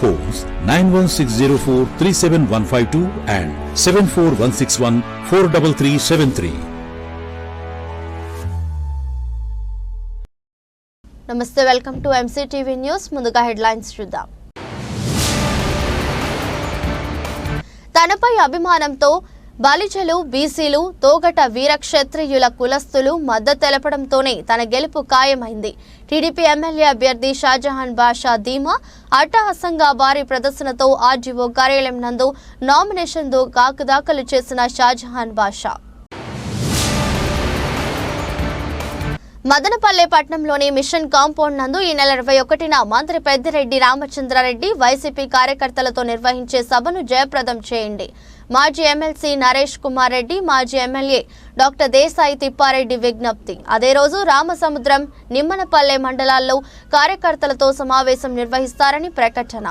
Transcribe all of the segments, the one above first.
Phones 91604-37152 and 74161-43373. నమస్తే welcome to MCTV news ముందుగా headlines చూద్దాం తనపై అభిమానంతో బలిజలు బీసీలు తోగట వీరక్షత్రియుల కులస్తులు మద్దతు తెలపడంతోనే తన గెలుపు ఖాయమైంది. టీడీపీ ఎమ్మెల్యే అభ్యర్థి షాజహాన్ బాషా ధీమా అట్టహాసంగా భారీ ప్రదర్శనతో ఆర్జీఓ కార్యాలయం నందు నామినేషన్ కాకుదాఖలు దాఖలు చేసిన షాజహాన్ బాషా. మదనపల్లె పట్టణంలోని మిషన్ కాంపౌండ్ నందు ఈ నెల ఇరవై ఒకటిన మంత్రి పెద్దిరెడ్డి రామచంద్రారెడ్డి వైసీపీ కార్యకర్తలతో నిర్వహించే సభను జయప్రదం చేయండి. మాజీ ఎమ్మెల్సీ నరేష్ కుమార్ రెడ్డి మాజీ ఎమ్మెల్యే డాక్టర్ దేశాయి తిప్పారెడ్డి విజ్ఞప్తి. అదే రోజు రామసముద్రం నిమ్మనపల్లె మండలాల్లో కార్యకర్తలతో సమావేశం నిర్వహిస్తారని ప్రకటన.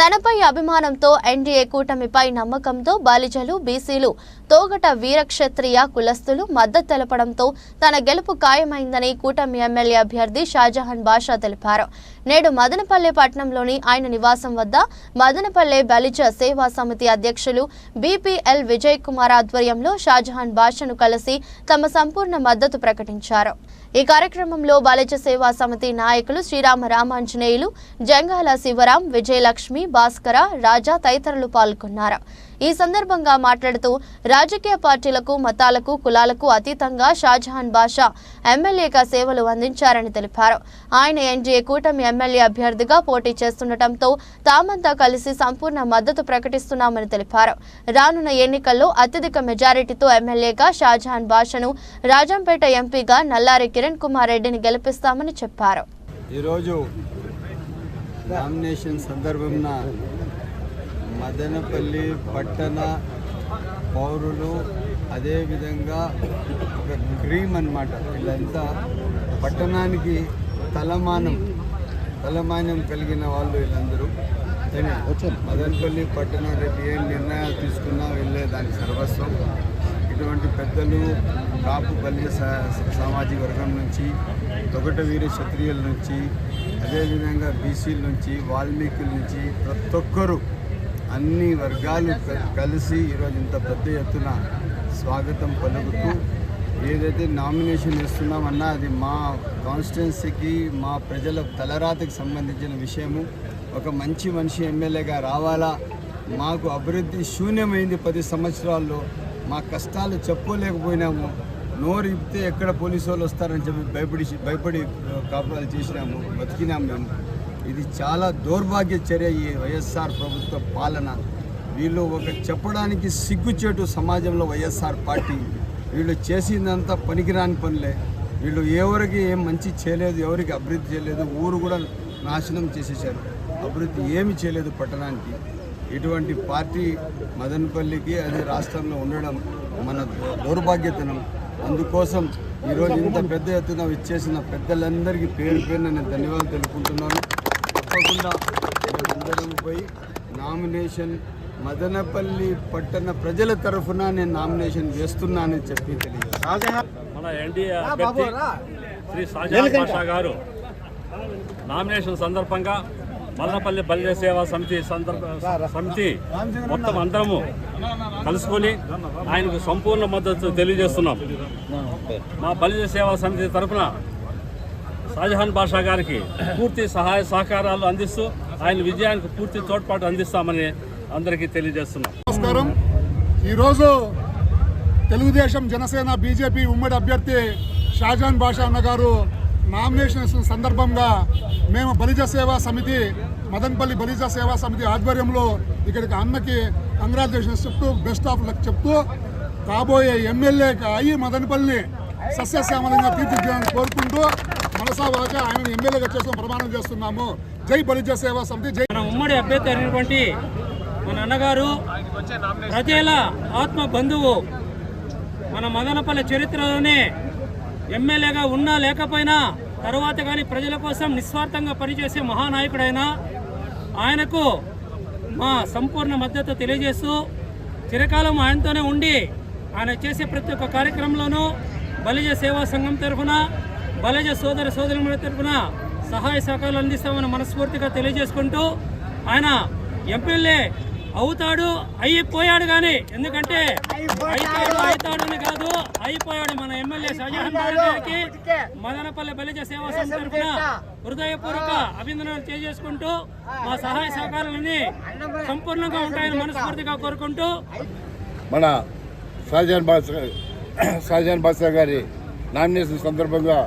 తనపై అభిమానంతో ఎన్డీఏ కూటమిపై నమ్మకంతో బాలిజలు బీసీలు తోగట వీరక్షత్రియ కులస్తులు మద్దతు తెలపడంతో తన గెలుపు ఖాయమైందని కూటమి ఎమ్మెల్యే అభ్యర్థి షాజహాన్ బాషా తెలిపారు. నేడు మదనపల్లె పట్టణంలోని ఆయన నివాసం వద్ద మదనపల్లె బలిజ సేవా సమితి అధ్యక్షులు బీపీఎల్ విజయ్ కుమార్ ఆధ్వర్యంలో షాజహాన్ బాషాను కలిసి తమ సంపూర్ణ మద్దతు ప్రకటించారు. ఈ కార్యక్రమంలో బాలిజ సేవా సమితి నాయకులు శ్రీరామ రామాంజనేయులు జంగాల శివరాం విజయలక్ష్మి భాస్కర రాజా తదితరులు పాల్గొన్నారు. ఈ సందర్భంగా మాట్లాడుతూ రాజకీయ పార్టీలకు మతాలకు కులాలకు అతీతంగా షాజహాన్ బాషా ఎమ్మెల్యేగా సేవలు అందించారని తెలిపారు. ఆయన ఎన్డీఏ కూటమి ఎమ్మెల్యే అభ్యర్థిగా పోటీ చేస్తుండటంతో తామంతా కలిసి సంపూర్ణ మద్దతు ప్రకటిస్తున్నామని తెలిపారు. రానున్న ఎన్నికల్లో అత్యధిక మెజారిటీతో ఎమ్మెల్యేగా షాజహాన్ బాషను రాజంపేట ఎంపీగా నల్లారి కిరణ్ కుమార్ రెడ్డిని గెలిపిస్తామని చెప్పారు. ఈరోజు నామినేషన్ సందర్భంన మదనపల్లి పట్టణ పౌరులు అదేవిధంగా ఒక డ్రీమ్ అన్నమాట వీళ్ళంతా. పట్టణానికి తలమానం తలమానం కలిగిన వాళ్ళు వీళ్ళందరూ. మదనపల్లి పట్టణ రేపు ఏం నిర్ణయాలు తీసుకున్నా వెళ్ళే దాని సర్వస్వం. ఇటువంటి పెద్దలు కాపు బలి సామాజిక వర్గం నుంచి తొగట వీర క్షత్రియుల నుంచి అదేవిధంగా బీసీల నుంచి వాల్మీకుల నుంచి ప్రతి ఒక్కరూ అన్ని వర్గాలు కలిసి ఈరోజు ఇంత పెద్ద ఎత్తున స్వాగతం పలుకుతూ ఏదైతే నామినేషన్ ఇస్తున్నామన్నా అది మా కాన్స్టిట్యున్సీకి మా ప్రజల తలరాతకి సంబంధించిన విషయము. ఒక మంచి మనిషి ఎమ్మెల్యేగా రావాలా? మాకు అభివృద్ధి శూన్యమైంది పది సంవత్సరాల్లో. మా కష్టాలు చెప్పుకోలేకపోయినాము. నోరు ఇప్పితే ఎక్కడ పోలీసు వాళ్ళు వస్తారని చెప్పి భయపడి భయపడి కాపురాలు చేసినాము బతికినాము మేము. ఇది చాలా దౌర్భాగ్య చర్య ఈ వైఎస్ఆర్ ప్రభుత్వ పాలన. వీళ్ళు ఒక చెప్పడానికి సిగ్గుచేటు సమాజంలో వైఎస్ఆర్ పార్టీ. వీళ్ళు చేసిందంతా పనికిరాని పనులే. వీళ్ళు ఎవరికి ఏం మంచి చేయలేదు ఎవరికి అభివృద్ధి చేయలేదు ఊరు కూడా నాశనం చేసేసారు అభివృద్ధి ఏమి చేయలేదు పట్టణానికి. ఇటువంటి పార్టీ మదనపల్లికి అది రాష్ట్రంలో ఉండడం మన దౌర్భాగ్యతనం. అందుకోసం ఈరోజు ఇంత పెద్ద ఎత్తున ఇచ్చేసిన పెద్దలందరికీ పేరు పేరున నేను ధన్యవాదాలు తెలుపుకుంటున్నాను. తప్పకుండా అందరం పోయి నామినేషన్ మదనపల్లి పట్టణ ప్రజల తరఫున నేను నామినేషన్ వేస్తున్నానని చెప్పి శ్రీ షాజహాన్ పాషా గారు నామినేషన్ సందర్భంగా మల్లపల్లి బల్య సేవా సమితి సందర్భ సమితి మొత్తం అందరము కలుసుకొని ఆయనకు సంపూర్ణ మద్దతు తెలియజేస్తున్నాం. మా బల్య సేవా సమితి తరఫున షాజహాన్ బాషా గారికి పూర్తి సహాయ సహకారాలు అందిస్తూ ఆయన విజయానికి పూర్తి తోడ్పాటు అందిస్తామని అందరికీ తెలియజేస్తున్నాం. నమస్కారం. ఈరోజు తెలుగుదేశం జనసేన బీజేపీ ఉమ్మడి అభ్యర్థి షాజహాన్ బాషా అన్న గారు నామినేషన్ సందర్భంగా మేము బలిజ సేవా సమితి మదన్పల్లి బలిజ సేవా సమితి ఆధ్వర్యంలో ఇక్కడికి అన్నకి కంగ్రాచులేషన్స్ చెప్తూ బెస్ట్ ఆఫ్ లక్ చెప్తూ కాబోయే ఎమ్మెల్యే అయ్యి మదనపల్లిని సస్యశ్యామలంగా తీర్చిదిద్దాలని కోరుకుంటూ మనసా వాచ ఆయన ఎమ్మెల్యేగా చేసుకుని ప్రమాణం చేస్తున్నాము. జై బలిజ సేవా సమితి జై మన ఉమ్మడి అభ్యర్థి అయినటువంటి మన అన్నగారు ప్రజల ఆత్మ బంధువు మన మదనపల్లి చరిత్రలోనే ఎమ్మెల్యేగా ఉన్నా లేకపోయినా తర్వాత కానీ ప్రజల కోసం నిస్వార్థంగా పనిచేసే మహానాయకుడైన ఆయనకు మా సంపూర్ణ మద్దతు తెలియజేస్తూ చిరకాలం ఆయనతోనే ఉండి ఆయన చేసే ప్రతి ఒక్క కార్యక్రమంలోనూ బలిజ సేవా సంఘం తరఫున బలిజ సోదర సోదరుల తరఫున సహాయ సహకారాలు అందిస్తామని మనస్ఫూర్తిగా తెలియజేసుకుంటూ ఆయన ఎమ్మెల్యే అవుతాడు అయిపోయాడు కానీ ఎందుకంటే అయితాడు అయితాడు అని కాదు అయిపోయాడు మన ఎమ్మెల్యే షాజహాన్ గారికి మదనపల్లి బలిజ సేవా సంఘం తరఫున హృదయపూర్వక అభినందనలు తెలియజేసుకుంటూ మా సహాయ సహకారాలన్నీ సంపూర్ణంగా ఉంటాయని మనస్ఫూర్తిగా కోరుకుంటూ మన షాజహాన్ బాషా షాజహాన్ బాషా గారి నామినేషన్ సందర్భంగా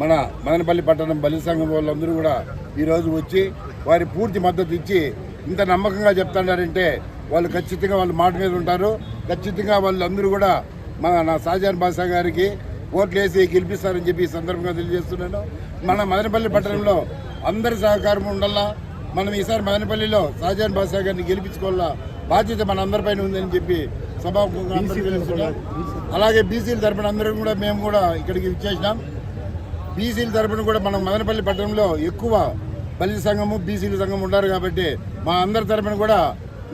మన మదనపల్లి పట్టణం బలి సంఘం వాళ్ళందరూ కూడా ఈరోజు వచ్చి వారి పూర్తి మద్దతు ఇచ్చి ఇంత నమ్మకంగా చెప్తున్నారంటే వాళ్ళు ఖచ్చితంగా వాళ్ళ మాట మీద ఉంటారు. ఖచ్చితంగా వాళ్ళందరూ కూడా మన నా షాజహాన్ బాషా గారికి ఓట్లు వేసి గెలిపిస్తారని చెప్పి ఈ సందర్భంగా తెలియజేస్తున్నాను. మన మదనపల్లి పట్టణంలో అందరి సహకారం ఉండాలా? మనం ఈసారి మదనపల్లిలో షాజహాన్ బాషా గారిని గెలిపించుకోవాలా? బాధ్యత మన అందరిపైన ఉందని చెప్పి సభాముఖంగా. అలాగే బీసీల తరపున అందరం కూడా మేము కూడా ఇక్కడికి ఇచ్చేసినాం బీసీల తరపున కూడా మనం మదనపల్లి పట్టణంలో ఎక్కువ పల్లి సంఘము బీసీల సంఘం ఉన్నారు కాబట్టి మా అందరి తరపున కూడా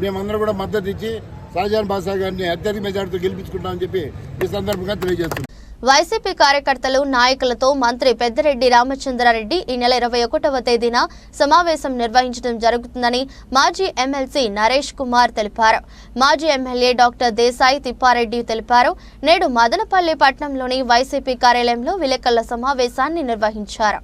మేమందరం కూడా మద్దతు ఇచ్చి షాజహాన్ బాసా గారిని అత్యధిక మెజార్టీతో గెలిపించుకుంటామని చెప్పి ఈ సందర్భంగా తెలియజేస్తున్నాం. వైసీపీ కార్యకర్తలు నాయకులతో మంత్రి పెద్దిరెడ్డి రామచంద్రారెడ్డి ఈ నెల ఇరవై ఒకటవ తేదీన సమావేశం నిర్వహించడం జరుగుతుందని మాజీ ఎమ్మెల్సీ నరేష్ కుమార్ తెలిపారు. మాజీ ఎమ్మెల్యే డాక్టర్ దేశాయి తిప్పారెడ్డి తెలిపారు. నేడు మదనపల్లి పట్టణంలోని వైసీపీ కార్యాలయంలో విలేకరుల సమావేశాన్ని నిర్వహించారు.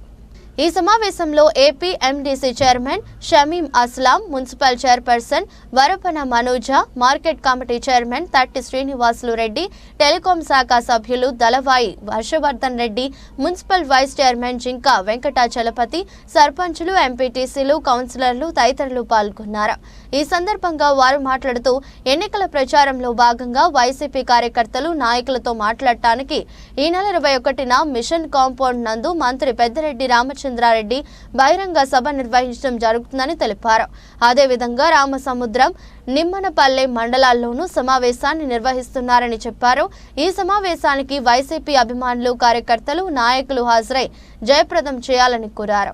ఈ సమావేశంలో AP MDC chairman Shamim Aslam municipal chairperson Varapana Manoja market committee chairman Thatti Srinivasulu Reddy telecom శాఖ సభ్యులు Dalavayi Harshavardhan Reddy municipal vice chairman Jinka Venkatachalapathi సర్పంచులు ఎంపీటీసీలు కౌన్సిలర్లు తదితరులు పాల్గొన్నారు. ఈ సందర్భంగా వారు మాట్లాడుతూ ఎన్నికల ప్రచారంలో భాగంగా వైసీపీ కార్యకర్తలు నాయకులతో మాట్లాడటానికి ఈ నెల ఇరవై ఒకటిన మిషన్ కాంపౌండ్ నందు మంత్రి పెద్దిరెడ్డి రామచంద్రారెడ్డి బహిరంగ సభ నిర్వహించడం జరుగుతుందని తెలిపారు. అదేవిధంగా రామసముద్రం నిమ్మనపల్లె మండలాల్లోనూ సమావేశాన్ని నిర్వహిస్తున్నారని చెప్పారు. ఈ సమావేశానికి వైసీపీ అభిమానులు కార్యకర్తలు నాయకులు హాజరై జయప్రదం చేయాలని కోరారు.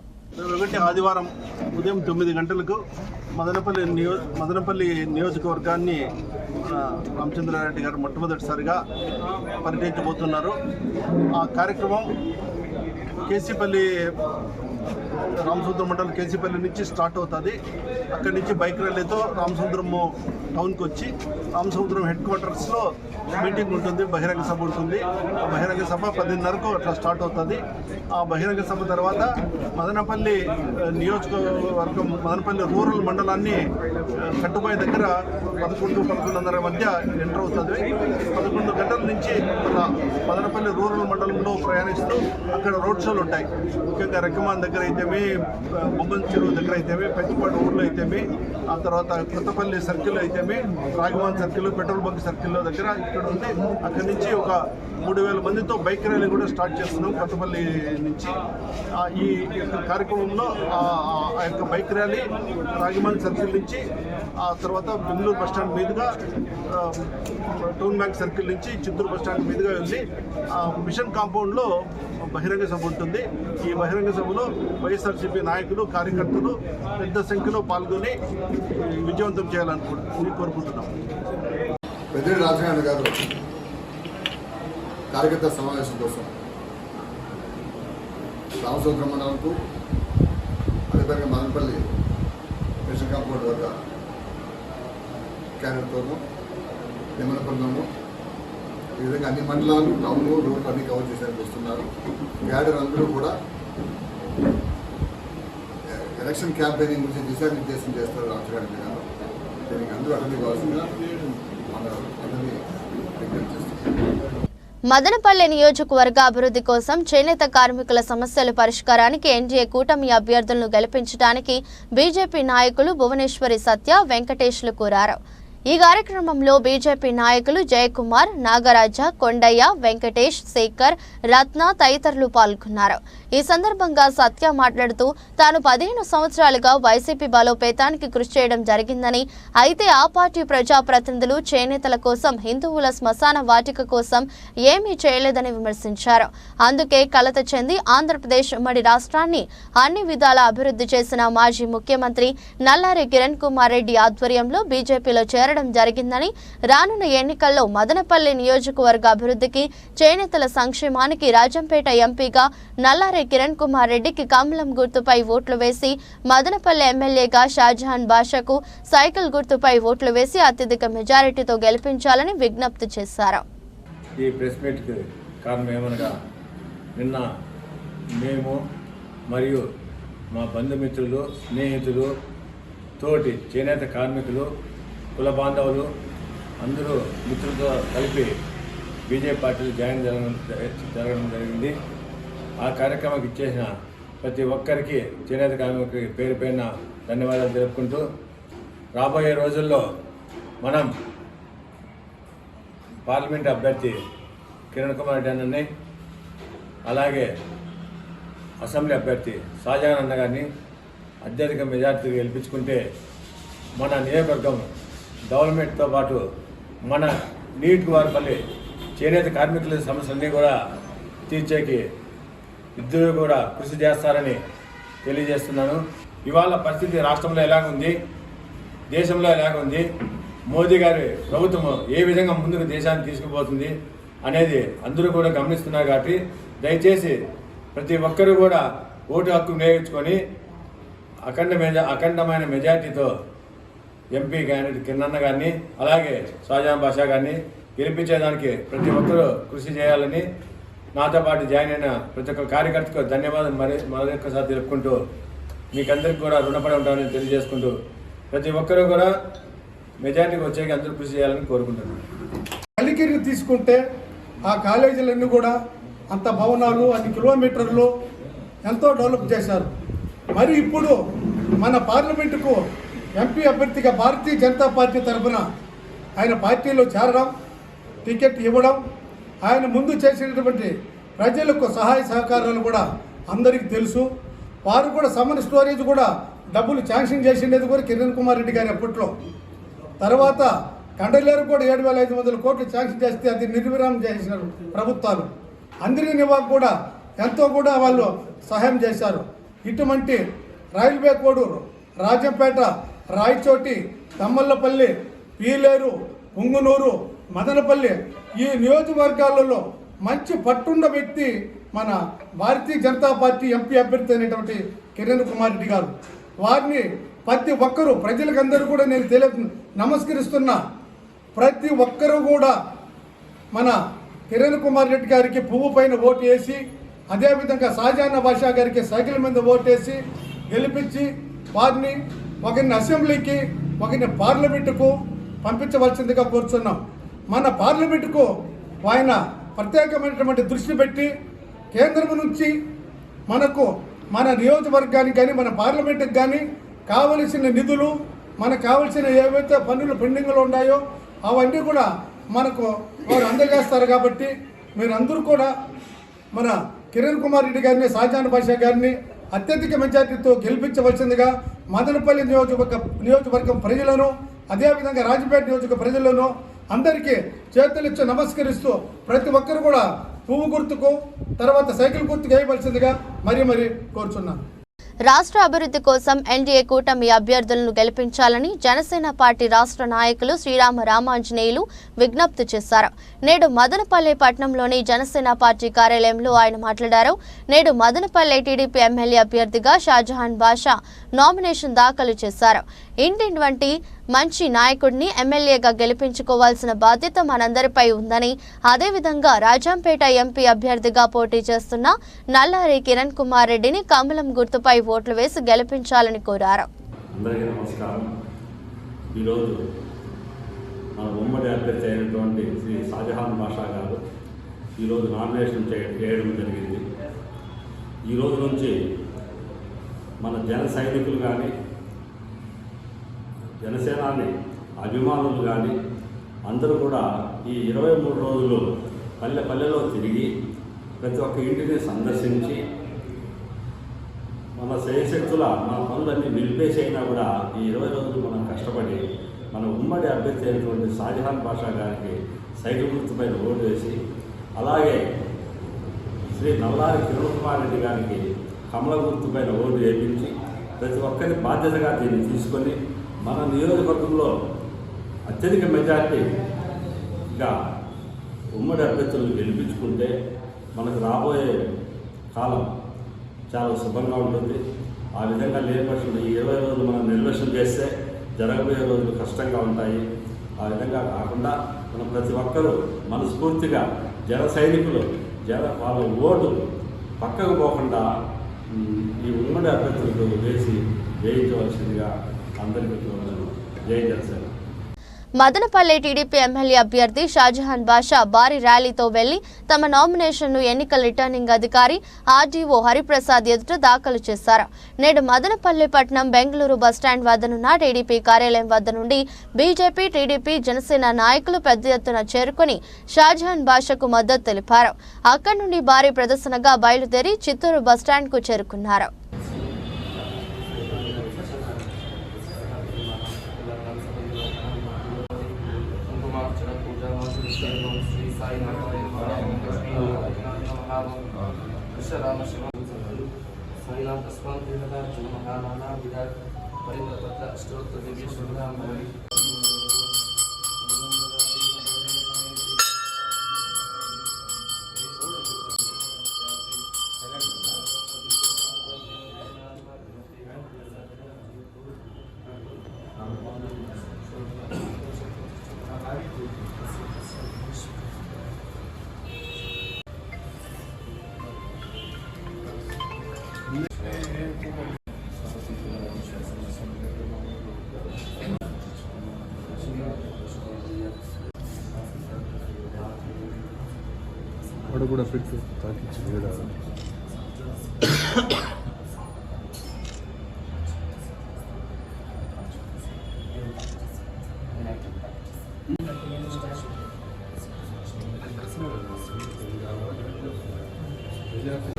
ఆదివారం ఉదయం తొమ్మిది గంటలకు మదనపల్లి నియో మదనపల్లి నియోజకవర్గాన్ని మన రామచంద్రారెడ్డి గారు మొట్టమొదటిసారిగా పర్యటించబోతున్నారు. ఆ కార్యక్రమం కేసీపల్లి రామసముద్రం మండలం కేసీపల్లి నుంచి స్టార్ట్ అవుతుంది. అక్కడి నుంచి బైక్ ర్యాలీతో రామసముద్రము టౌన్కి వచ్చి రామసముద్రం హెడ్ క్వార్టర్స్లో మీటింగ్ ఉంటుంది బహిరంగ సభ ఉంటుంది. ఆ బహిరంగ సభ పదిన్నరకు అట్లా స్టార్ట్ అవుతుంది. ఆ బహిరంగ సభ తర్వాత మదనపల్లి నియోజకవర్గం మదనపల్లి రూరల్ మండలాన్ని కట్టుబాయి దగ్గర పదకొండు పదకొండున్నర మధ్య ఎంటర్ అవుతుంది. పదకొండు గంటల నుంచి మదనపల్లి రూరల్ మండలంలో ప్రయాణిస్తూ అక్కడ రోడ్ షోలు ఉంటాయి. ముఖ్యంగా రెక్కమాన్ దగ్గర అయితే అయితేమి బొమ్మల చెరువు దగ్గర అయితేమి పెద్దపాడు ఊర్లో అయితేమి ఆ తర్వాత కొత్తపల్లి సర్కిల్ అయితేమి Raghavan circle petrol bunk circle దగ్గర ఇక్కడ ఉంది అక్కడి నుంచి ఒక మూడు వేల మందితో బైక్ ర్యాలీ కూడా స్టార్ట్ చేస్తున్నాం కొత్తపల్లి నుంచి. ఈ యొక్క కార్యక్రమంలో ఆ యొక్క బైక్ ర్యాలీ రాగిమాన్ సర్కిల్ నుంచి ఆ తర్వాత బెంగళూరు బస్టాండ్ మీదుగా టౌన్ బ్యాంక్ సర్కిల్ నుంచి చిత్తూరు బస్ స్టాండ్ మీదుగా వెళ్ళి మిషన్ కాంపౌండ్లో బహిరంగ సభ ఉంటుంది. ఈ బహిరంగ సభలో వైఎస్ఆర్సీపీ నాయకులు కార్యకర్తలు పెద్ద సంఖ్యలో పాల్గొని విజయవంతం చేయాలనుకుంటు కోరుకుంటున్నాం. పెద్దిరెడ్డి రాజకీయ గారు కార్యకర్త సమావేశం కోసం. రామసముద్ర మండలంకు అదేవిధంగా మదనపల్లి మిషన్ కాంపౌండ్ వద్ద క్యారెట్తోనూ నిమ్మలపల్లిలోను ఈ విధంగా అన్ని మండలాలు టౌన్లు రోడ్లు అన్ని కవర్ చేసేందుకు వస్తున్నారు. క్యాడర్ అందరూ కూడా ఎలక్షన్ క్యాంపెయినింగ్ గురించి దిశానిర్దేశం చేస్తారు రామచంద్ర గారు దీనికి అందరూ అటెండ్ కావాల్సిందిగా మన అందరినీ విజ్ఞప్తి చేస్తున్నాం మదనపల్లె నియోజకవర్గ అభివృద్ధి కోసం చేనేత కార్మికుల సమస్యల పరిష్కారానికి ఎన్డీఏ కూటమి అభ్యర్థులను గెలిపించడానికి బీజేపీ నాయకులు భువనేశ్వరి సత్య వెంకటేష్లు కోరారు. ఈ కార్యక్రమంలో బీజేపీ నాయకులు జయకుమార్ నాగరాజ కొండయ్య వెంకటేష్ శేఖర్ రత్న తదితరులు పాల్గొన్నారు. ఈ సందర్భంగా సత్య మాట్లాడుతూ తాను పదిహేను సంవత్సరాలుగా వైసీపీ బలోపేతానికి కృషి చేయడం జరిగిందని అయితే ఆ పార్టీ ప్రజాప్రతినిధులు చేనేతల కోసం హిందువుల శ్మశాన వాటిక కోసం ఏమీ చేయలేదని విమర్శించారు. అందుకే కలత చెంది ఆంధ్రప్రదేశ్ ఉమ్మడి రాష్ట్రాన్ని అన్ని విధాల అభివృద్ధి చేసిన మాజీ ముఖ్యమంత్రి నల్లారి కిరణ్ కుమార్ రెడ్డి ఆధ్వర్యంలో బీజేపీలో చేరడం జరిగిందని రానున్న ఎన్నికల్లో మదనపల్లి నియోజకవర్గ అభివృద్ధికి చేనేతల సంక్షేమానికి రాజంపేట ఎంపీగా ఎమ్మెల్యే కిరణ్ కుమార్ రెడ్డికి కమలం గుర్తుపై ఓట్లు వేసి మదనపల్లి ఎమ్మెల్యేగా షాజహాన్ బాషాకు సైకిల్ గుర్తుపై ఓట్లు వేసి అత్యధిక మెజారిటీతో గెలిపించాలని విజ్ఞప్తి చేశారు. ఈ ప్రెస్ మీట్కి కారణం ఏమనగా నిన్న మేము మరియు మా బంధుమిత్రులు స్నేహితులు తోటి చేనేత కార్మికులు కుల బాంధవులు అందరూ మిత్రులతో కలిపి బీజేపీ పార్టీలో జాయిన్ జరగడం జరగడం జరిగింది. ఆ కార్యక్రమానికి ఇచ్చేసిన ప్రతి ఒక్కరికి చేనేత కార్మికులకి పేరు పైన ధన్యవాదాలు తెలుపుకుంటూ రాబోయే రోజుల్లో మనం పార్లమెంట్ అభ్యర్థి కిరణ్ కుమార్ రెడ్డి అన్నని అలాగే అసెంబ్లీ అభ్యర్థి షాజహాన్ అన్న గారిని అత్యధిక మెజార్టీ గెలిపించుకుంటే మన నియోజకవర్గం డెవలప్మెంట్తో పాటు మన నీటి వారిపల్లి చేనేత కార్మికుల సమస్యలన్నీ కూడా తీర్చేకి ఇద్దరు కూడా కృషి చేస్తారని తెలియజేస్తున్నాను. ఇవాళ పరిస్థితి రాష్ట్రంలో ఎలాగుంది దేశంలో ఎలాగుంది మోదీ గారి ప్రభుత్వం ఏ విధంగా ముందుకు దేశాన్ని తీసుకుపోతుంది అనేది అందరూ కూడా గమనిస్తున్నారు కాబట్టి దయచేసి ప్రతి ఒక్కరూ కూడా ఓటు హక్కు వినియోగించుకొని అఖండ మెజా అఖండమైన మెజార్టీతో ఎంపీ క్యాండిడేట్ కిన్నన్న గారిని అలాగే షాజహాన్ బాషా గారిని గెలిపించేదానికి ప్రతి ఒక్కరూ కృషి చేయాలని నాతో పాటు జాయిన్ అయిన ప్రతి ఒక్క కార్యకర్తకు ధన్యవాదాలు మరి మరొకసారి తెలుపుకుంటూ మీకందరికి కూడా రుణపడి ఉంటామని తెలియజేసుకుంటూ ప్రతి ఒక్కరూ కూడా మెజార్టీకి వచ్చేకి అందరూ కృషి చేయాలని కోరుకుంటున్నాను. కలికిరిని తీసుకుంటే ఆ కాలేజీలన్నీ కూడా అంత భవనాలు అన్ని కిలోమీటర్లు ఎంతో డెవలప్ చేశారు. మరి ఇప్పుడు మన పార్లమెంటుకు ఎంపీ అభ్యర్థిగా భారతీయ జనతా పార్టీ తరఫున ఆయన పార్టీలో చేరడం టికెట్ ఇవ్వడం ఆయన ముందు చేసినటువంటి ప్రజలకు సహాయ సహకారాలు కూడా అందరికీ తెలుసు. వారు కూడా సమన్ స్టోరేజ్ కూడా డబ్బులు శాంక్షన్ చేసిండేది కూడా కిరణ్ కుమార్ రెడ్డి గారి అప్పట్లో. తర్వాత కండలేరు కూడా ఏడు వేల ఐదు వందల కోట్లు శాంక్షన్ చేస్తే అది నిర్విరామం చేసినారు ప్రభుత్వాలు. అందరి నివాకు కూడా ఎంతో కూడా వాళ్ళు సహాయం చేశారు. ఇటువంటి రైల్వే కోడూరు రాజంపేట రాయచోటి తమ్మల్లపల్లి పీలేరు పుంగునూరు మదనపల్లి ఈ నియోజకవర్గాలలో మంచి పట్టున్న వ్యక్తి మన భారతీయ జనతా పార్టీ ఎంపీ అభ్యర్థి అయినటువంటి కిరణ్ కుమార్ రెడ్డి గారు. వారిని ప్రతి ఒక్కరూ ప్రజలకందరూ కూడా నేను తెలియ నమస్కరిస్తున్నా. ప్రతి ఒక్కరూ కూడా మన కిరణ్ కుమార్ రెడ్డి గారికి పువ్వు పైన ఓటు వేసి అదేవిధంగా షాజాన బాషా గారికి సైకిల్ మీద ఓటేసి గెలిపించి వారిని ఒకరిని అసెంబ్లీకి ఒకరిని పార్లమెంటుకు పంపించవలసిందిగా కోరుచున్నాం. మన పార్లమెంటుకు ఆయన ప్రత్యేకమైనటువంటి దృష్టి పెట్టి కేంద్రం నుంచి మనకు మన నియోజకవర్గానికి కానీ మన పార్లమెంటుకి కానీ కావలసిన నిధులు మనకు కావలసిన ఏవైతే పనులు పెండింగ్లు ఉన్నాయో అవన్నీ కూడా మనకు వారు అందజేస్తారు కాబట్టి మీరందరూ కూడా మన కిరణ్ కుమార్ రెడ్డి గారిని షాజాన్ భాషా గారిని అత్యధిక మెజార్టీతో గెలిపించవలసిందిగా మదనపల్లి నియోజకవర్గ నియోజకవర్గం ప్రజలను అదేవిధంగా రాజపేట నియోజక ప్రజలను అందరికీ చేతులిచ్చి నమస్కరిస్తూ ప్రతి ఒక్కరు కూడా పువ్వు గుర్తుకు తర్వాత సైకిల్ గుర్తుకు వేయవలసిందిగా మరీ మరీ కోరుచున్నాను. రాష్ట్ర అభివృద్ధి కోసం ఎన్డీఏ కూటమి అభ్యర్థులను గెలిపించాలని జనసేన పార్టీ రాష్ట్ర నాయకులు శ్రీరామ రామాంజనేయులు విజ్ఞప్తి చేశారు. నేడు మదనపల్లె పట్టణంలోని జనసేన పార్టీ కార్యాలయంలో ఆయన మాట్లాడారు. నేడు మదనపల్లె టీడీపీ ఎమ్మెల్యే అభ్యర్థిగా షాజహాన్ బాషా నామినేషన్ దాఖలు చేశారు. ఇండియన్ వంటి మంచి నాయకుడిని ఎమ్మెల్యేగా గెలిపించుకోవాల్సిన బాధ్యత మనందరిపై ఉందని అదేవిధంగా రాజంపేట ఎంపీ అభ్యర్థిగా పోటీ చేస్తున్న నల్లారి కిరణ్ కుమార్ రెడ్డిని కమలం గుర్తుపై ఓట్లు వేసి గెలిపించాలని కోరారు. అందరికీ నమస్కారం. ఈరోజు మన ఉమ్మడి అభ్యర్థి అయినటువంటి శ్రీ షాజహాన్ బాషా గారు ఈరోజు నామినేషన్ చేయడం జరిగింది. ఈ రోజు నుంచి మన జన సైనికులు కానీ జనసేనాని అభిమానులు కానీ అందరూ కూడా ఈ ఇరవై మూడు రోజులు పల్లె పల్లెలో తిరిగి ప్రతి ఒక్క ఇంటిని సందర్శించి మన శక్తుల మన పనులన్నీ నిలిపేసైనా అయినా కూడా ఈ ఇరవై రోజులు మనం కష్టపడి మన ఉమ్మడి అభ్యర్థి అయినటువంటి షాజహాన్ పాషా గారికి సైకిల్ గుర్తుపైన ఓటు వేసి అలాగే శ్రీ నల్లారి కిరణ్ కుమార్ రెడ్డి గారికి కమల గుర్తుపైన ఓటు వేయించి ప్రతి ఒక్కరి బాధ్యతగా దీన్ని తీసుకొని మన నియోజకవర్గంలో అత్యధిక మెజార్టీగా ఉమ్మడి అభ్యర్థులను గెలిపించుకుంటే మనకు రాబోయే కాలం చాలా శుభంగా ఉంటుంది. ఆ విధంగా లేనిపక్షంలో ఈ ఇరవై రోజులు మనం నిర్లక్ష్యం చేస్తే జరగబోయే రోజులు కష్టంగా ఉంటాయి. ఆ విధంగా కాకుండా మనం ప్రతి ఒక్కరూ మనస్ఫూర్తిగా జన సైనికులు జన వాళ్ళ ఓటు పక్కకు పోకుండా ఈ ఉమ్మడి అభ్యర్థులకు వేసి జయించవలసిందిగా అందరికీ కోరుతున్నాను. జై జనసేన. మదనపల్లి టీడీపీ ఎమ్మెల్యే అభ్యర్థి షాజహాన్ బాషా భారీ ర్యాలీతో వెళ్ళి తమ నామినేషన్ను ఎన్నికల రిటర్నింగ్ అధికారి ఆర్డీఓ హరిప్రసాద్ ఎదుట దాఖలు చేశారు. నేడు మదనపల్లి పట్నం బెంగళూరు బస్టాండ్ వద్దనున్న టీడీపీ కార్యాలయం వద్ద నుండి బీజేపీ టీడీపీ జనసేన నాయకులు పెద్ద ఎత్తున చేరుకుని షాజహాన్ బాషాకు మద్దతు తెలిపారు. అక్కడి నుండి భారీ ప్రదర్శనగా బయలుదేరి చిత్తూరు బస్టాండ్కు చేరుకున్నారు. విశ్వరామ శివ సాయినాథ స్వామి నానా విధ పరిమళపత్ర అష్టోత్తర దివ్య శుభాంగ Perfect Fit takipçileri abi. Yeah.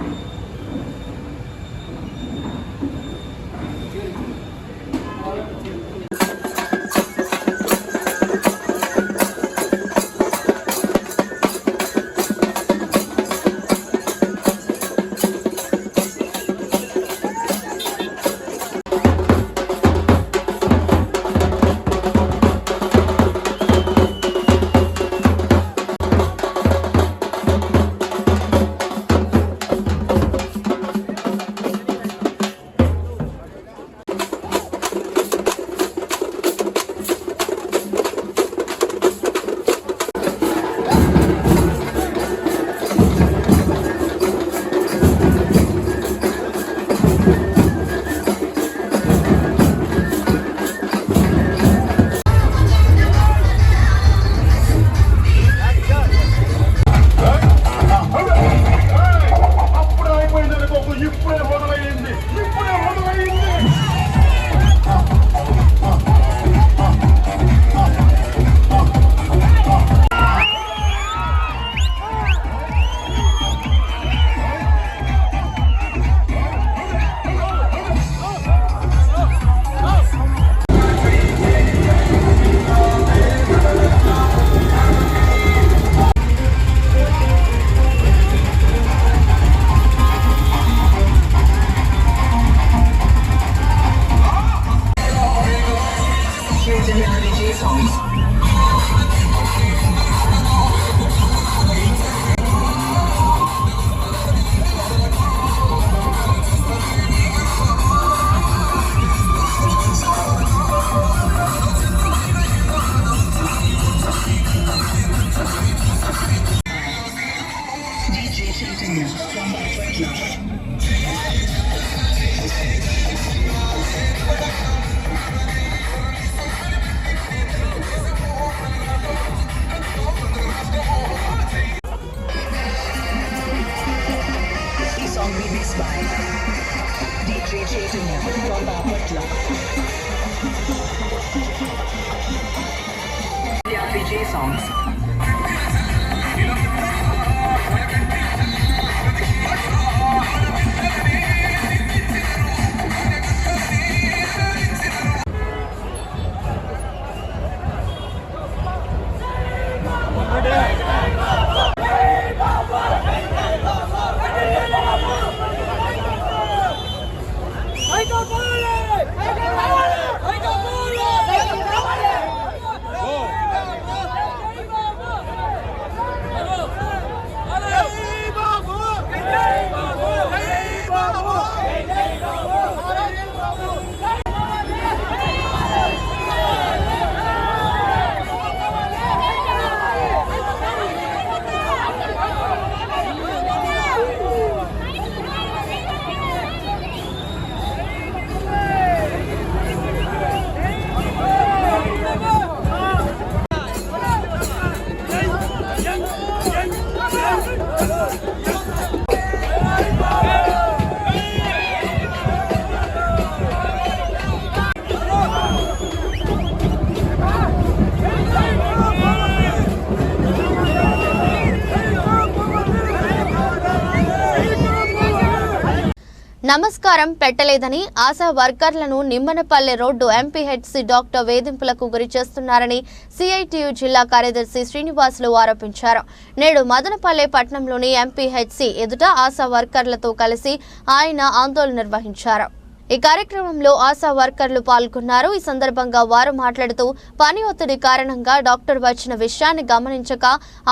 నమస్కారం పెట్టలేదని ఆశా వర్కర్లను నిమ్మనపల్లె రోడ్డు ఎంపీహెచ్సి డాక్టర్ వేధింపులకు గురి చేస్తున్నారని సిఐటియు జిల్లా కార్యదర్శి శ్రీనివాసులు ఆరోపించారు. నేడు మదనపల్లె పట్టణంలోని ఎంపీహెచ్సి ఎదుట ఆశా వర్కర్లతో కలిసి ఆయన ఆందోళన నిర్వహించారు. ఈ కార్యక్రమంలో ఆశా వర్కర్లు పాల్గొన్నారు. ఈ సందర్భంగా వారు మాట్లాడుతూ పని ఒత్తిడి కారణంగా డాక్టర్ వచ్చిన విషయాన్ని గమనించక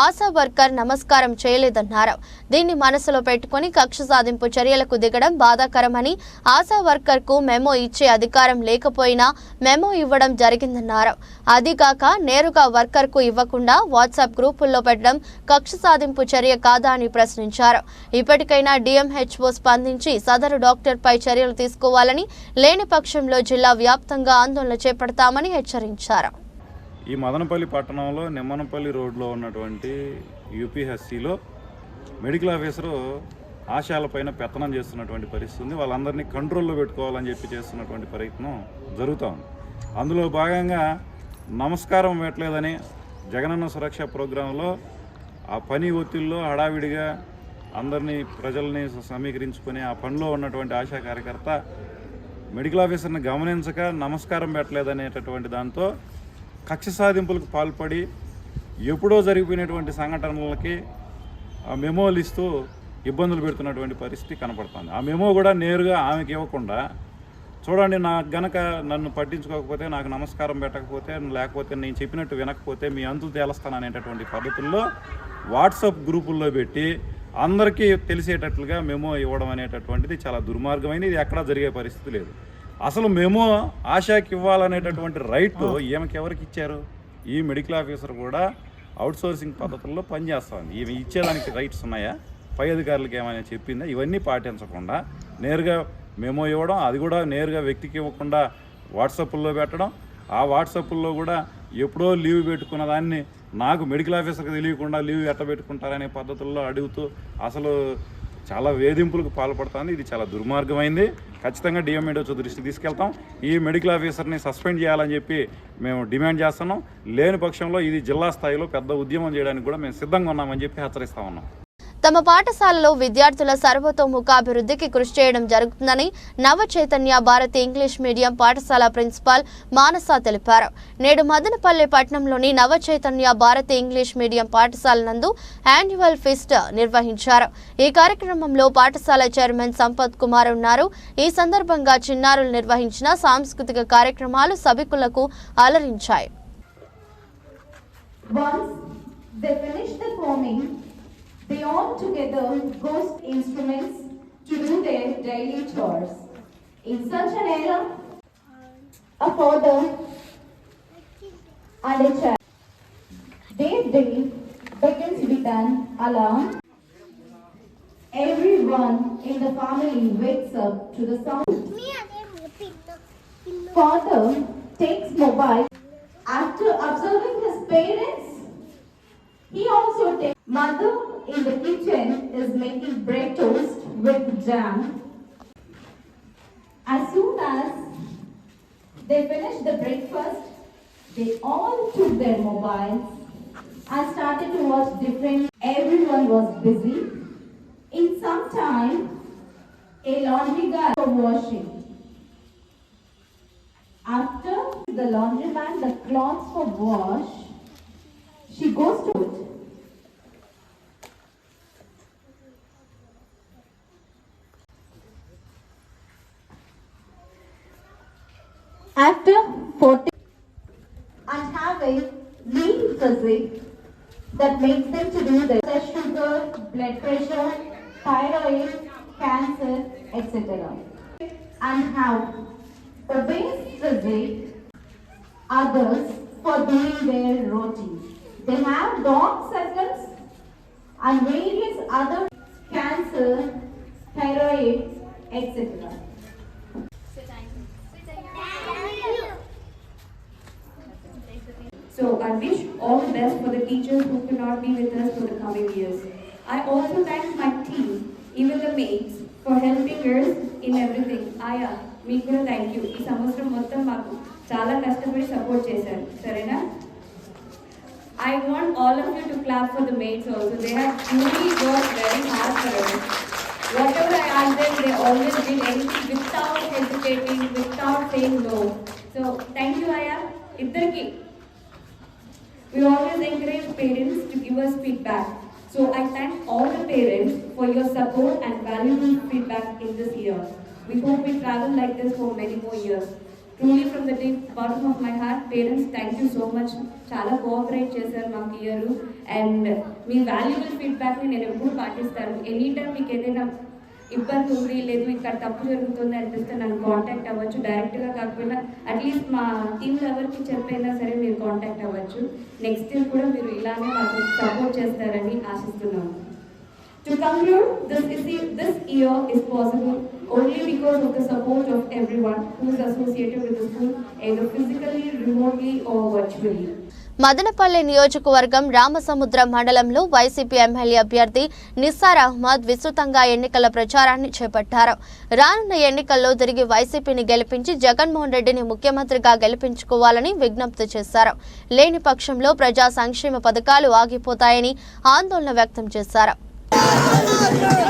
ఆశా వర్కర్ నమస్కారం చేయలేదన్నారు. దీన్ని మనసులో పెట్టుకుని కక్ష సాధింపు చర్యలకు దిగడం బాధాకరమని ఆశా వర్కర్కు మెమో ఇచ్చే అధికారం లేకపోయినా మెమో ఇవ్వడం జరిగిందన్నారు. అదిగాక నేరుగా వర్కర్కు ఇవ్వకుండా వాట్సాప్ గ్రూపుల్లో పెట్టడం కక్ష సాధింపు చర్య కాదా అని ప్రశ్నించారు. ఇప్పటికైనా డిఎంహెచ్ఓ స్పందించి సదరు డాక్టర్ పై చర్యలు తీసుకోవాలి తీసుకోవాలని లేని పక్షంలో జిల్లా వ్యాప్తంగా ఆందోళన చేపడతామని హెచ్చరించారు. ఈ మదనపల్లి పట్టణంలో నిమ్మనపల్లి రోడ్లో ఉన్నటువంటి యూపీహెచ్సిలో మెడికల్ ఆఫీసరు ఆశాలపైన పెత్తనం చేస్తున్నటువంటి పరిస్థితి ఉంది. వాళ్ళందరినీ కంట్రోల్లో పెట్టుకోవాలని చెప్పి చేస్తున్నటువంటి ప్రయత్నం జరుగుతూ ఉంది. అందులో భాగంగా నమస్కారం పెట్టలేదని జగనన్న సురక్ష ప్రోగ్రాంలో ఆ పని ఒత్తిడిలో హడావిడిగా అందరినీ ప్రజల్ని సమీకరించుకునే ఆ పనిలో ఉన్నటువంటి ఆశా కార్యకర్త మెడికల్ ఆఫీసర్ని గమనించక నమస్కారం పెట్టలేదనేటటువంటి దాంతో కక్ష సాధింపులకు పాల్పడి ఎప్పుడో జరిగిపోయినటువంటి సంఘటనలకి ఆ మెమోలు ఇస్తూ ఇబ్బందులు పెడుతున్నటువంటి పరిస్థితి కనపడుతుంది. ఆ మెమో కూడా నేరుగా ఆమెకి ఇవ్వకుండా చూడండి నాకు గనక నన్ను పట్టించుకోకపోతే నాకు నమస్కారం పెట్టకపోతే లేకపోతే నేను చెప్పినట్టు వినకపోతే మీ అంతులు తేలస్తాను అనేటటువంటి పద్ధతుల్లో వాట్సాప్ గ్రూపుల్లో పెట్టి అందరికీ తెలిసేటట్లుగా మెమో ఇవ్వడం అనేటటువంటిది చాలా దుర్మార్గమైనది ఇది ఎక్కడా జరిగే పరిస్థితి లేదు. అసలు మెమో ఆశాకి ఇవ్వాలనేటటువంటి రైట్ ఈమెకి ఎవరికి ఇచ్చారు? ఈ మెడికల్ ఆఫీసర్ కూడా అవుట్సోర్సింగ్ పద్ధతుల్లో పనిచేస్తుంది. ఈమె ఇచ్చేదానికి రైట్స్ ఉన్నాయా? పై అధికారులకు ఏమైనా చెప్పిందా? ఇవన్నీ పాటించకుండా నేరుగా మెమో ఇవ్వడం అది కూడా నేరుగా వ్యక్తికి ఇవ్వకుండా వాట్సాప్లో పెట్టడం ఆ వాట్సాప్లో కూడా ఎప్పుడో లీవ్ పెట్టుకున్న దాన్ని నాకు మెడికల్ ఆఫీసర్కి తెలియకుండా లీవ్ ఎట్ట పెట్టుకుంటారనే పద్ధతుల్లో అడుగుతూ అసలు చాలా వేధింపులకు పాల్పడుతుంది. ఇది చాలా దుర్మార్గమైంది. ఖచ్చితంగా డిఎంఏడో దృష్టికి తీసుకెళ్తాం. ఈ మెడికల్ ఆఫీసర్ని సస్పెండ్ చేయాలని చెప్పి మేము డిమాండ్ చేస్తున్నాం. లేని పక్షంలో ఇది జిల్లా స్థాయిలో పెద్ద ఉద్యమం చేయడానికి కూడా మేము సిద్ధంగా ఉన్నామని చెప్పి హెచ్చరిస్తా ఉన్నాం. తమ పాఠశాలలో విద్యార్థుల సర్వతోముఖాభివృద్ధికి కృషి చేయడం జరుగుతుందని నవ చైతన్య భారతి ఇంగ్లీష్ మీడియం పాఠశాల ప్రిన్సిపాల్ మానస తెలిపారు. నేడు మదనపల్లి పట్టణంలోని నవ చైతన్య భారతి ఇంగ్లీష్ మీడియం పాఠశాల నందు యాన్యువల్ ఫిస్ట్ నిర్వహించారు. ఈ కార్యక్రమంలో పాఠశాల చైర్మన్ సంపత్ కుమార్ ఉన్నారు. ఈ సందర్భంగా చిన్నారులు నిర్వహించిన సాంస్కృతిక కార్యక్రమాలు సభికులకు అలరించాయి. Once they finish the forming, they all together ghost instruments to do their daily chores. In such an era, a father and a child, their day begins with an alarm. Everyone in the family wakes up to the sound. Father takes mobile after observing his parents. He also takes mother in the kitchen is making bread toast with jam. As soon as they finished the breakfast, they all took their mobiles and started to watch different. Everyone was busy. In some time, a laundry guy was washing. After the laundryman the cloths for wash, she goes to it. After 40 and have a lean physique that makes them to do the sugar, blood pressure, thyroid, cancer, etc. And have obese physique others for doing their routine. They have dark circles and various other cancer, thyroid, etc. So I wish all the best for the teachers who cannot be with us for the coming years. I also thank my team, even the mates, for helping us in everything. ఆయా మీకు కూడా thank you ఈ సంవత్సరం మొత్తం మాకు చాలా కష్టపడి support చేశారు సరేనా I want all of you to clap for the maids also. They have truly worked very hard for us. Whatever I asked them, they always did anything without hesitating, without saying no. So thank you, Aya. Iddarki. We always encourage parents to give us feedback. So I thank all the parents for your support and valuable feedback in this year. We hope we travel like this for many more years. Truly from the deep bottom of my heart parents thank you so much చాలా cooperate చేశారు మాకు year and మీ valuable ఫీడ్బ్యాక్ని నేను ఎప్పుడు పాటిస్తాను. Any time మీకు ఏదైనా ఇబ్బంది ఉంది లేదు ఇక్కడ తప్పు జరుగుతుంది అనిపిస్తే నన్ను కాంటాక్ట్ అవ్వచ్చు. డైరెక్ట్గా కాకపోయినా అట్లీస్ట్ మా టీంలో ఎవరికి చెప్పైనా సరే మీరు కాంటాక్ట్ అవ్వచ్చు. నెక్స్ట్ ఇయర్ కూడా మీరు ఇలానే మాకు సపోర్ట్ చేస్తారని ఆశిస్తున్నాను. To conclude, this, is the, this year is possible only because of the support of everyone who is associated with the school, either physically, remotely, or virtually. Madanapalle నియోజకవర్గం రామసముద్ర మండలంలో YCP MLA అభ్యర్థి నిస్సార్ అహ్మద్ విస్తృతంగా ఎన్నికల ప్రచారాన్ని చేపట్టారు. రానున్న ఎన్నికల్లో తిరిగి వైసీపీని గెలిపించి జగన్మోహన్ రెడ్డిని ముఖ్యమంత్రిగా గెలిపించుకోవాలని విజ్ఞప్తి చేశారు. లేని పక్షంలో ప్రజా సంక్షేమ పథకాలు ఆగిపోతాయని ఆందోళన వ్యక్తం చేశారు. Yeah.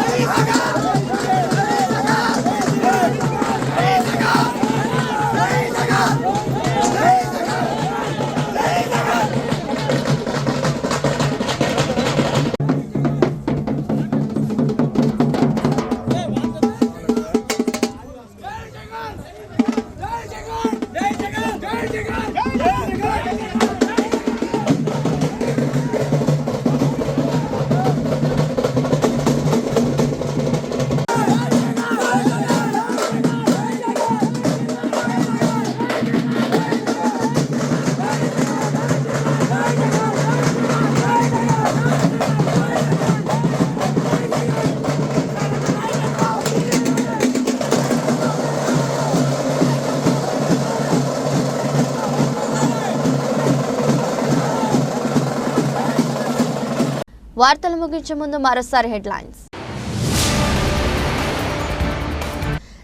వార్తలు ముగించే ముందు మరోసారి హెడ్లైన్స్.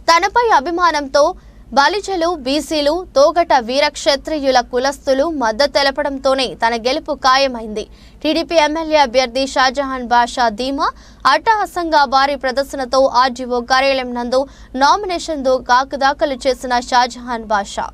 తనపై అభిమానంతో బలిజలు బీసీలు తోగట వీరక్షత్రియుల కులస్తులు మద్దతు తెలపడంతోనే తన గెలుపు ఖాయమైంది. టీడీపీ ఎమ్మెల్యే అభ్యర్థి షాజహాన్ బాషా ధీమా అట్టహాసంగా భారీ ప్రదర్శనతో ఆర్జీఓ కార్యాలయం నందు నామినేషన్ దో దాఖలు చేసిన షాజహాన్ బాషా.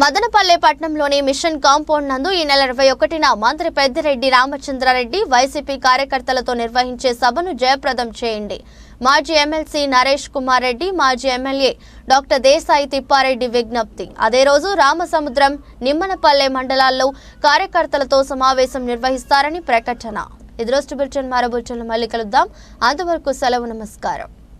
మదనపల్లె పట్టణంలోని మిషన్ కాంపౌండ్ నందు ఈ నెల ఇరవై ఒకటిన మంత్రి పెద్దిరెడ్డి రామచంద్రారెడ్డి వైసీపీ కార్యకర్తలతో నిర్వహించే సభను జయప్రదం చేయండి. మాజీ ఎమ్మెల్సీ నరేష్ కుమార్ రెడ్డి మాజీ ఎమ్మెల్యే డాక్టర్ దేశాయి తిప్పారెడ్డి విజ్ఞప్తి. అదే రోజు రామసముద్రం నిమ్మనపల్లె మండలాల్లో కార్యకర్తలతో సమావేశం నిర్వహిస్తారని ప్రకటన. ఇది రోజు బులెటిన్ మరో బులెటిన్లో మళ్ళీ కలుద్దాం. అంతవరకు సెలవు నమస్కారం.